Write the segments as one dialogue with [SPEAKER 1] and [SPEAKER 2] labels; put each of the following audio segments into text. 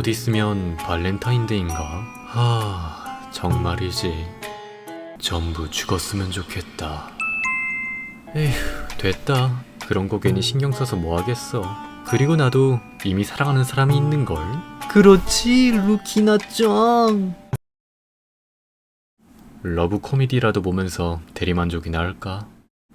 [SPEAKER 1] 곧 있으면 발렌타인데이인가? 하, 정말이지. 전부 죽었으면 좋겠다. 에휴, 됐다. 그런 거 괜히 신경 써서 뭐 하겠어. 그리고 나도 이미 사랑하는 사람이 있는걸. 그렇지, 루키나 짱. 러브 코미디라도 보면서 대리만족이나 할까?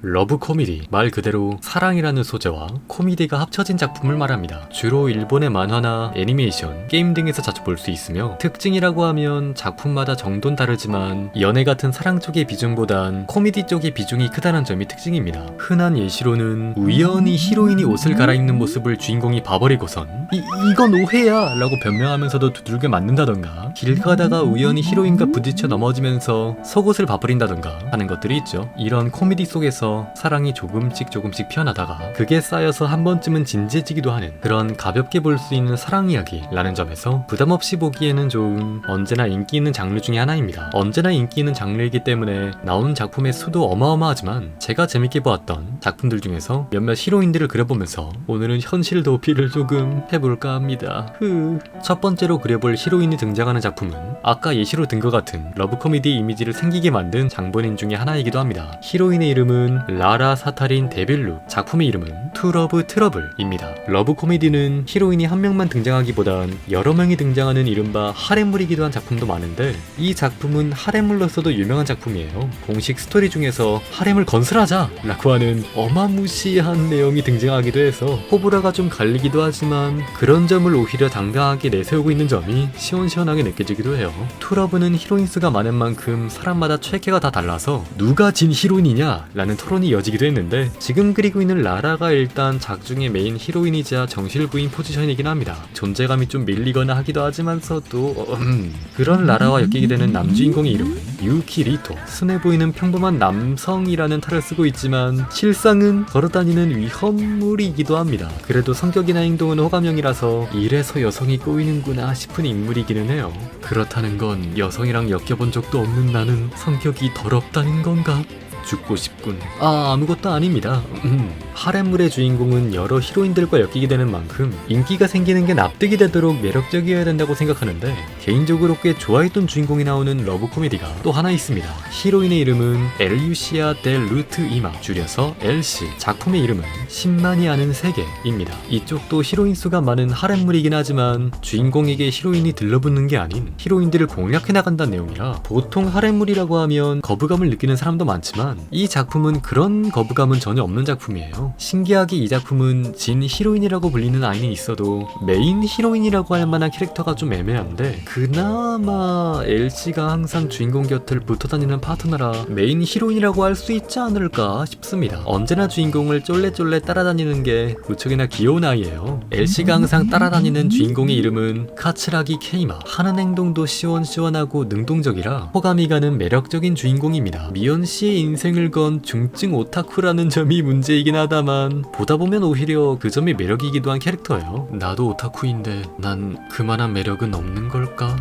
[SPEAKER 1] 러브 코미디 말 그대로 사랑이라는 소재와 코미디가 합쳐진 작품을 말합니다. 주로 일본의 만화나 애니메이션, 게임 등에서 자주 볼 수 있으며 특징이라고 하면 작품마다 정도는 다르지만 연애 같은 사랑 쪽의 비중보단 코미디 쪽의 비중이 크다는 점이 특징입니다. 흔한 예시로는 우연히 히로인이 옷을 갈아입는 모습을 주인공이 봐버리고선 이, 이건 오해야 라고 변명하면서도 두들겨 맞는다던가 길 가다가 우연히 히로인과 부딪혀 넘어지면서 속옷을 봐버린다던가 하는 것들이 있죠. 이런 코미디 속에서 사랑이 조금씩 조금씩 피어나다가 그게 쌓여서 한 번쯤은 진지해지기도 하는 그런 가볍게 볼 수 있는 사랑 이야기라는 점에서 부담 없이 보기에는 좋은 언제나 인기 있는 장르 중에 하나입니다. 언제나 인기 있는 장르이기 때문에 나오는 작품의 수도 어마어마하지만 제가 재밌게 보았던 작품들 중에서 몇몇 히로인들을 그려보면서 오늘은 현실 도피를 조금 해볼까 합니다. 흐. 첫 번째로 그려볼 히로인이 등장하는 작품은 아까 예시로 든 것 같은 러브 코미디 이미지를 생기게 만든 장본인 중에 하나이기도 합니다. 히로인의 이름은 라라 사타린 데빌룩, 작품의 이름은 투러브 트러블입니다. 러브 코미디는 히로인이 한 명만 등장하기보단 여러 명이 등장하는 이른바 하렘물이기도 한 작품도 많은데 이 작품은 하렘물로서도 유명한 작품이에요. 공식 스토리 중에서 하렘을 건설하자! 라고 하는 어마무시한 내용이 등장하기도 해서 호불호가 좀 갈리기도 하지만 그런 점을 오히려 당당하게 내세우고 있는 점이 시원시원하게 느껴지기도 해요. 투러브는 히로인 수가 많은 만큼 사람마다 최애가 다 달라서 누가 진 히로인이냐? 라는 토론이 이어지기도 했는데 지금 그리고 있는 라라가 일단 작중의 메인 히로인이자 정실부인 포지션이긴 합니다. 존재감이 좀 밀리거나 하기도 하지만서도 음, 그런 라라와 엮이게 되는 남주인공의 이름은 유키 리토 순해 보이는 평범한 남성이라는 탈을 쓰고 있지만 실상은 걸어다니는 위험물이기도 합니다. 그래도 성격이나 행동은 호감형이라서 이래서 여성이 꼬이는구나 싶은 인물이기는 해요. 그렇다는 건 여성이랑 엮여본 적도 없는 나는 성격이 더럽다는 건가? 죽고 싶군. 아, 아무것도 아닙니다. 음, 하렘물의 주인공은 여러 히로인들과 엮이게 되는 만큼 인기가 생기는 게 납득이 되도록 매력적이어야 된다고 생각하는데 개인적으로 꽤 좋아했던 주인공이 나오는 러브 코미디가 또 하나 있습니다. 히로인의 이름은 엘유시아 델 루트 이마 줄여서 엘시 작품의 이름은 10만이 아는 세계입니다. 이쪽도 히로인 수가 많은 하렘물이긴 하지만 주인공에게 히로인이 들러붙는 게 아닌 히로인들을 공략해 나간다는 내용이라 보통 하렘물이라고 하면 거부감을 느끼는 사람도 많지만 이 작품은 그런 거부감은 전혀 없는 작품이에요. 신기하게 이 작품은 진 히로인이라고 불리는 아이는 있어도 메인 히로인이라고 할 만한 캐릭터가 좀 애매한데 그나마 LC가 항상 주인공 곁을 붙어 다니는 파트너라 메인 히로인이라고 할 수 있지 않을까 싶습니다. 언제나 주인공을 쫄래쫄래 따라다니는 게 무척이나 귀여운 아이예요. LC가 항상 따라다니는 주인공의 이름은 카츠라기 케이마. 하는 행동도 시원시원하고 능동적이라 호감이 가는 매력적인 주인공입니다. 미연 씨의 인생 을 건 중증 오타쿠라는 점이 문제이긴 하다만 보다 보면 오히려 그 점이 매력이기도 한 캐릭터예요. 나도 오타쿠인데 난 그만한 매력은 없는 걸까?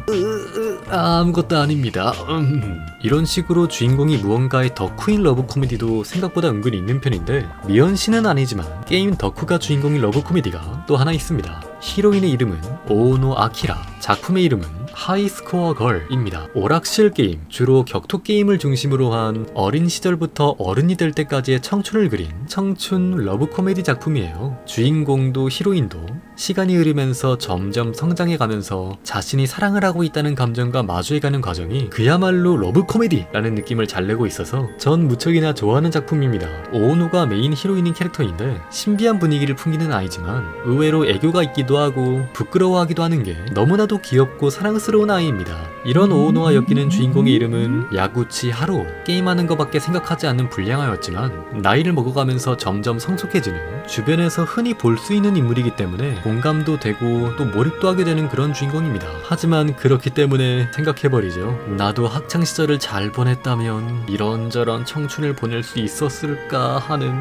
[SPEAKER 1] 아, 아무것도 아닙니다. 음. 이런 식으로 주인공이 무언가의 덕후인 러브 코미디도 생각보다 은근히 있는 편인데 미연 씨는 아니지만 게임 덕후가 주인공인 러브 코미디가 또 하나 있습니다. 히로인의 이름은 오노 아키라, 작품의 이름은 하이스코어 걸입니다. 오락실 게임, 주로 격투 게임을 중심으로 한 어린 시절부터 어른이 될 때까지의 청춘을 그린 청춘 러브 코미디 작품이에요. 주인공도 히로인도 시간이 흐르면서 점점 성장해 가면서 자신이 사랑을 하고 있다는 감정과 마주해가는 과정이 그야말로 러브 코미디라는 느낌을 잘 내고 있어서 전 무척이나 좋아하는 작품입니다. 오노가 메인 히로인인 캐릭터인데 신비한 분위기를 풍기는 아이지만 의외로 애교가 있기도 하고 부끄러워하기도 하는 게 너무나도 귀엽고 사랑스러운 아이입니다. 이런 오노와 엮이는 주인공의 이름은 야구치 하루. 게임하는 것밖에 생각하지 않는 불량아였지만 나이를 먹어가면서 점점 성숙해지는 주변에서 흔히 볼 수 있는 인물이기 때문에 공감도 되고 또 몰입도 하게 되는 그런 주인공입니다. 하지만 그렇기 때문에 생각해버리죠. 나도 학창 시절을 잘 보냈다면 이런저런 청춘을 보낼 수 있었을까 하는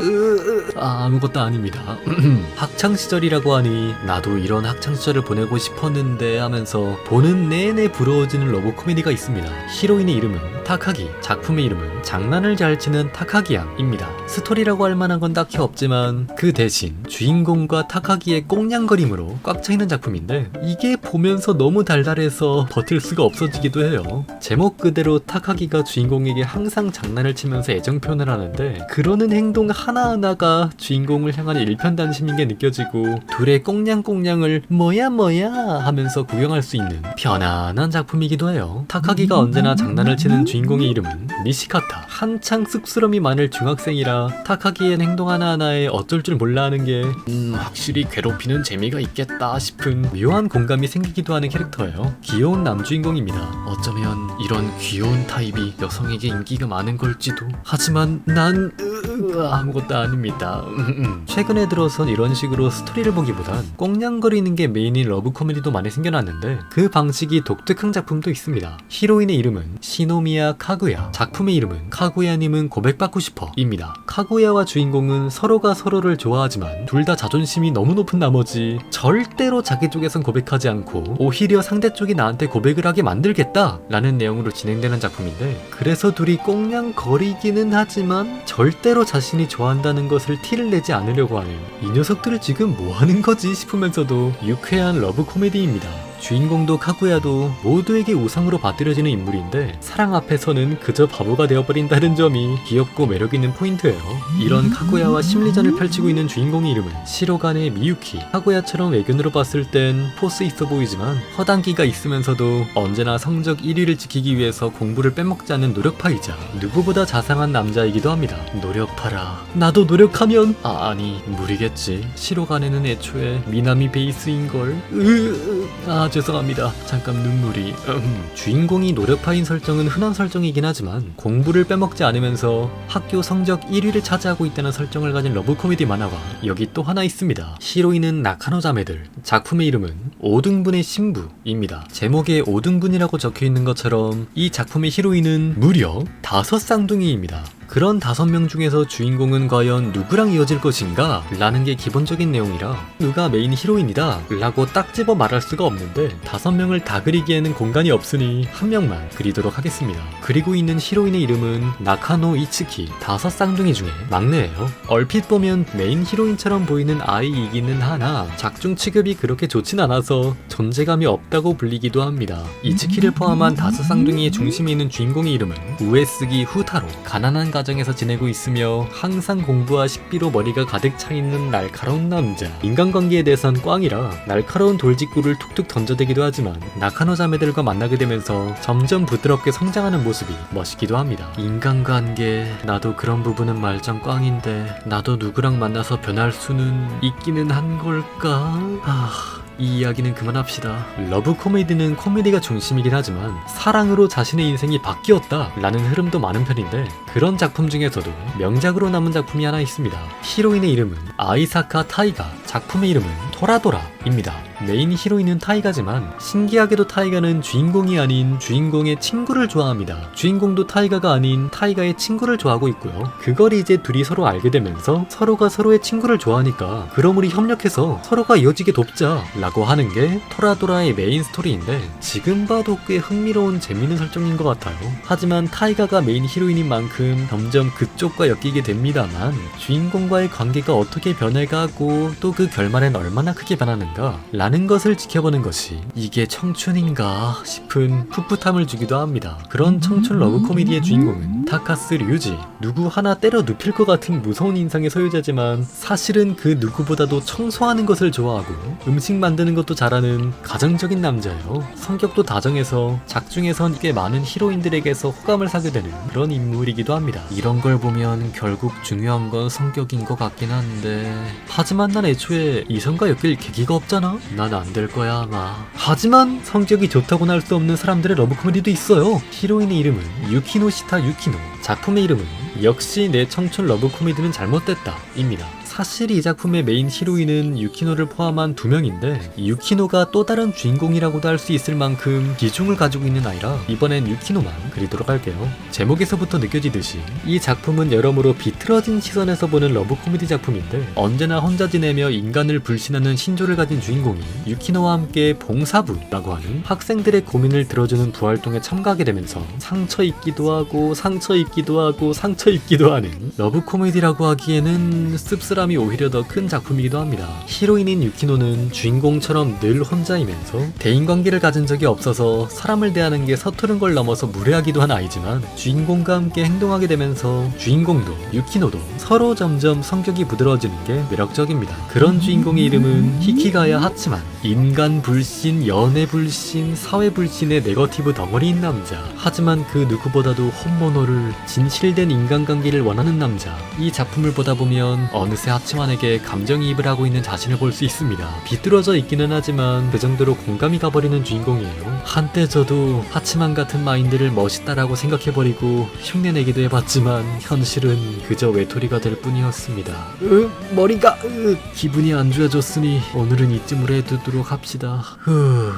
[SPEAKER 1] 아, 아무것도 아닙니다. 학창 시절이라고 하니 나도 이런 학창 시절을 보내고 싶었는데 하면서 보는 내내 부러워지는 러브 코미디가 있습니다. 히로인의 이름은 타카기, 작품의 이름은 장난을 잘 치는 타카기 양입니다. 스토리라고 할 만한 건 딱히 없지만 그 대신 주인공과 타카기의 꽁냥거림으로 꽉 차 있는 작품인데 이게 보면서 너무 달달해서 버틸 수가 없어지기도 해요. 제목 그대로 타카기가 주인공에게 항상 장난을 치면서 애정 표현을 하는데 그러는 행동 하나하나가 주인공을 향한 일편단심인 게 느껴지고 둘의 꽁냥꽁냥을 뭐야 뭐야 하면서 구경할 수 있는 편안한 작품이기도 해요. 타카기가 언제나 장난을 치는 주인공의 이름은 니시카타. 한창 쑥스러움이 많을 중학생이라 타카기의 행동 하나하나에 어쩔 줄 몰라 하는 게 음, 확실히 괴롭히는 재미가 있겠다 싶은 묘한 공감이 생기기도 하는 캐릭터예요. 귀여운 남주인공입니다. 어쩌면 이런 귀여운 타입이 여성에게 인기가 많은 걸지도. 하지만 난 으, 아무것도 아닙니다. 음, 음. 최근에 들어선 이런 식으로 스토리를 보기보단 꽁냥거리는 게 메인인 러브 코미디도 많이 생겨났는데 그 방식이 독특한 작품도 있습니다. 히로인의 이름은 시노미야 카구야. 작품의 이름은 카구야님은 고백받고 싶어 입니다. 카구야와 주인공은 서로가 서로를 좋아하지만 둘 다 자존심이 너무 높은 나머지 절대로 자기 쪽에선 고백하지 않고 오히려 상대 쪽이 나한테 고백을 하게 만들겠다 라는 내용으로 진행되는 작품인데 그래서 둘이 꽁냥거리기는 하지만 절대 로 자신이 좋아한다는 것을 티를 내지 않으려고 하는 이 녀석들을 지금 뭐 하는 거지 싶으면서도 유쾌한 러브 코미디입니다. 주인공도 카구야도 모두에게 우상으로 받들여지는 인물인데 사랑 앞에서는 그저 바보가 되어버린다는 점이 귀엽고 매력있는 포인트예요. 이런 카구야와 심리전을 펼치고 있는 주인공의 이름은 시로간의 미유키. 카구야처럼 외견으로 봤을 땐 포스 있어 보이지만 허당기가 있으면서도 언제나 성적 1위를 지키기 위해서 공부를 빼먹지 않는 노력파이자 누구보다 자상한 남자이기도 합니다. 노력파라. 나도 노력하면 아 아니 무리겠지. 시로간에는 애초에 미나미 베이스인걸. 으, 아 죄송합니다. 잠깐 눈물이. 음. 주인공이 노력파인 설정은 흔한 설정이긴 하지만 공부를 빼먹지 않으면서 학교 성적 1위를 차지하고 있다는 설정을 가진 러브 코미디 만화가 여기 또 하나 있습니다. 히로인은 나카노 자매들. 작품의 이름은 오등분의 신부입니다. 제목에 오등분이라고 적혀 있는 것처럼 이 작품의 히로인은 무려 다섯 쌍둥이입니다. 그런 다섯 명 중에서 주인공은 과연 누구랑 이어질 것인가? 라는 게 기본적인 내용이라 누가 메인 히로인이다 라고 딱 집어 말할 수가 없는데 다섯 명을 다 그리기에는 공간이 없으니 한 명만 그리도록 하겠습니다. 그리고 있는 히로인의 이름은 나카노 이츠키 다섯 쌍둥이 중에 막내예요. 얼핏 보면 메인 히로인처럼 보이는 아이이기는 하나 작중 취급이 그렇게 좋진 않아서 존재감이 없다고 불리기도 합니다. 이츠키를 포함한 다섯 쌍둥이의 중심에 있는 주인공의 이름은 우에스기 후타로 가난한 가 정에서 지내고 있으며 항상 공부와 식비로 머리가 가득 차 있는 날카로운 남자. 인간관계에 대해선 꽝이라 날카로운 돌직구를 툭툭 던져대기도 하지만 나카노 자매들과 만나게 되면서 점점 부드럽게 성장하는 모습이 멋있기도 합니다. 인간관계 나도 그런 부분은 말짱 꽝인데 나도 누구랑 만나서 변할 수는 있기는 한 걸까? 아... 이 이야기는 그만합시다. 러브 코미디는 코미디가 중심이긴 하지만 사랑으로 자신의 인생이 바뀌었다 라는 흐름도 많은 편인데 그런 작품 중에서도 명작으로 남은 작품이 하나 있습니다. 히로인의 이름은 아이사카 타이가, 작품의 이름은 토라도라입니다. 메인 히로인은 타이가지만 신기하게도 타이가는 주인공이 아닌 주인공의 친구를 좋아합니다. 주인공도 타이가가 아닌 타이가의 친구를 좋아하고 있고요. 그걸 이제 둘이 서로 알게 되면서 서로가 서로의 친구를 좋아하니까 우리 협력해서 서로가 이어지게 돕자 라고 하는 게 토라도라의 메인 스토리인데 지금 봐도 꽤 흥미로운 재밌는 설정인 것 같아요. 하지만 타이가가 메인 히로인인 만큼 점점 그쪽과 엮이게 됩니다만 주인공과의 관계가 어떻게 변해가고 또 그 결말엔 얼마나 크게 변하는가 라는 것을 지켜보는 것이 이게 청춘인가 싶은 풋풋함을 주기도 합니다. 그런 청춘 러브 코미디의 주인공은 타카스 류지 누구 하나 때려 눕힐 것 같은 무서운 인상의 소유자지만 사실은 그 누구보다도 청소하는 것을 좋아하고 음식 만드는 것도 잘하는 가정적인 남자예요. 성격도 다정해서 작중에선 꽤 많은 히로인들에게서 호감을 사게 되는 그런 인물이기도 합니다. 이런 걸 보면 결국 중요한 건 성격인 것 같긴 한데 하지만 난 애초에 이성과 엮일 계기가 없잖아? 난 안 될 거야 아마 하지만 성격이 좋다고는 할 수 없는 사람들의 러브 코미디도 있어요 히로인의 이름은 유키노 시타 유키노 작품의 이름은 역시 내 청춘 러브 코미디는 잘못됐다 입니다 사실 이 작품의 메인 히로인은 유키노를 포함한 두 명인데 이 유키노가 또 다른 주인공이라고도 할 수 있을 만큼 비중을 가지고 있는 아이라 이번엔 유키노만 그리도록 할게요. 제목에서부터 느껴지듯이 이 작품은 여러모로 비틀어진 시선에서 보는 러브 코미디 작품인데 언제나 혼자 지내며 인간을 불신하는 신조를 가진 주인공이 유키노와 함께 봉사부라고 하는 학생들의 고민을 들어주는 부활동에 참가하게 되면서 상처 입기도 하고 상처 입기도 하고 상처 입기도 하는 러브 코미디라고 하기에는 씁쓸 함이 오히려 더 큰 작품이기도 합니다. 히로인인 유키노는 주인공처럼 늘 혼자이면서 대인관계를 가진 적이 없어서 사람을 대하는 게 서투른 걸 넘어서 무례하기도 한 아이지만 주인공과 함께 행동하게 되면서 주인공도 유키노도 서로 점점 성격이 부드러워지는 게 매력적입니다. 그런 주인공의 이름은 히키가야 하치만 인간 불신, 연애 불신, 사회 불신의 네거티브 덩어리인 남자. 하지만 그 누구보다도 홈모노를 진실된 인간관계를 원하는 남자. 이 작품을 보다 보면 어느새 하치만에게 감정이입을 하고 있는 자신을 볼 수 있습니다. 비뚤어져 있기는 하지만 그 정도로 공감이 가버리는 주인공이에요. 한때 저도 하치만 같은 마인드를 멋있다라고 생각해버리고 흉내내기도 해봤지만 현실은 그저 외톨이가 될 뿐이었습니다. 으, 머리가 으, 기분이 안 좋아졌으니 오늘은 이쯤으로 해두도록 합시다. 후...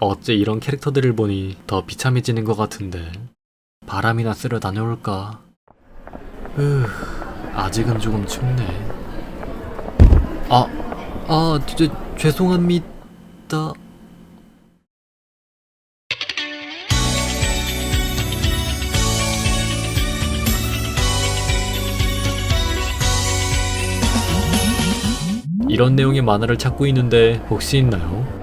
[SPEAKER 1] 어째 이런 캐릭터들을 보니 더 비참해지는 것 같은데 바람이나 쓸어 다녀올까? 으, 아직은 조금 춥네. 아, 아, 죄, 죄송합니다. 이런 내용의 만화를 찾고 있는데 혹시 있나요?